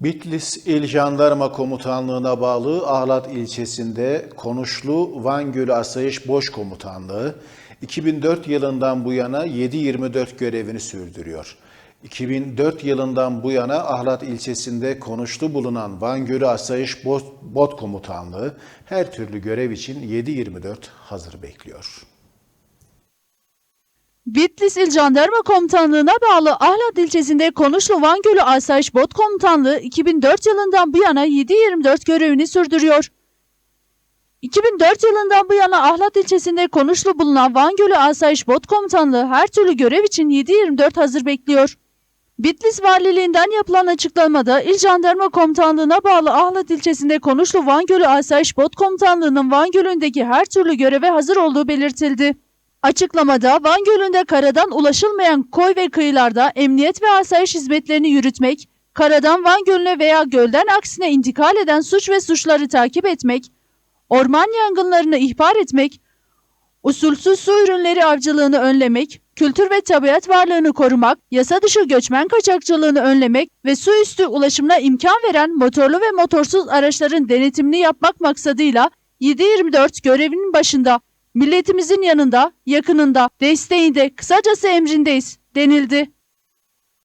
Bitlis İl Jandarma Komutanlığı'na bağlı Ahlat ilçesinde Konuşlu Van Gölü Asayiş Boş Komutanlığı 2004 yılından bu yana 7-24 görevini sürdürüyor. 2004 yılından bu yana Ahlat ilçesinde Konuşlu bulunan Van Gölü Asayiş Bot, Komutanlığı her türlü görev için 7-24 hazır bekliyor. Bitlis İl Jandarma Komutanlığı'na bağlı Ahlat ilçesinde Konuşlu Van Gölü Asayiş Bot Komutanlığı 2004 yılından bu yana 7-24 görevini sürdürüyor. 2004 yılından bu yana Ahlat ilçesinde Konuşlu bulunan Van Gölü Asayiş Bot Komutanlığı her türlü görev için 7-24 hazır bekliyor. Bitlis Valiliğinden yapılan açıklamada İl Jandarma Komutanlığı'na bağlı Ahlat ilçesinde Konuşlu Van Gölü Asayiş Bot Komutanlığı'nın Van Gölü'ndeki her türlü göreve hazır olduğu belirtildi. Açıklamada Van Gölü'nde karadan ulaşılmayan koy ve kıyılarda emniyet ve asayiş hizmetlerini yürütmek, karadan Van Gölü'ne veya gölden aksine intikal eden suç ve suçları takip etmek, orman yangınlarını ihbar etmek, usulsüz su ürünleri avcılığını önlemek, kültür ve tabiat varlığını korumak, yasa dışı göçmen kaçakçılığını önlemek ve su üstü ulaşımına imkan veren motorlu ve motorsuz araçların denetimini yapmak maksadıyla 7-24 görevinin başında milletimizin yanında, yakınında, desteğinde, kısacası emrindeyiz denildi.